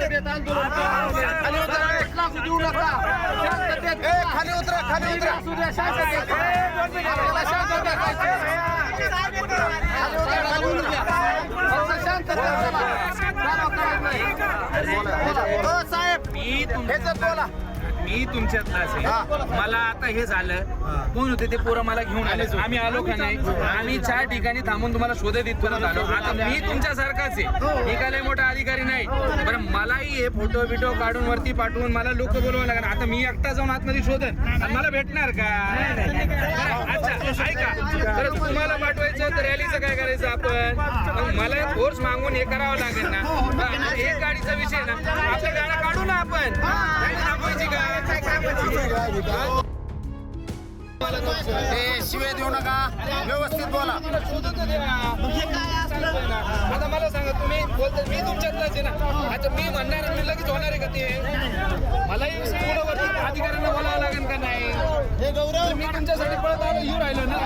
शांततेत आंदोलन. खाली उतरा लागू देऊ नका शांततेत ए, खाली उतरा खाली उतरा असू द्या शांततेत आपल्याला शांतता राखायची. खाली उतरा, खाली उतरा. फक्त शांततेत चला. तणाव करायचा नाही. हो साहेब ह्याच्यात बोला मी तुमच्यातलाच आहे मला आता हे झालं. कोण होते ते पोरं मला घेऊन आले आम्ही आलो का नाही? आम्ही चार ठिकाणी थांबून तुम्हाला शोधत इथपर्यंत आलो. आता मी तुमच्यासारखाच आहे. मी काय लय मोठा अधिकारी नाही. बरं मलाही हे फोटो बिटो काढून वरती पाठवून मला लोक बोलवावं लागणार आता मी एकटा जाऊन आतमध्ये शोधन. मला भेटणार का? अच्छा ऐका. तर तुम्हाला पाठवायचं तर रॅलीचं काय करायचं आपण? मला फोर्स मागून हे करावं लागेल ना. हा, एक गाडीचा विषय ना आपल्या गाड्या काढू ना आपण गाडी थांबवायची का काय ए शिवे देऊ नका. व्यवस्थित बोला. आता मला सांगा तुम्ही बोलता मी तुमच्यातलाच आहे ना. आता मी म्हणणार मी लगेच होणार आहे का ते? मलाही पुढं अधिकाऱ्यांना बोलावं लागेल का नाही? तर मी तुमच्यासाठी पळत आलो येऊ राहिलो ना.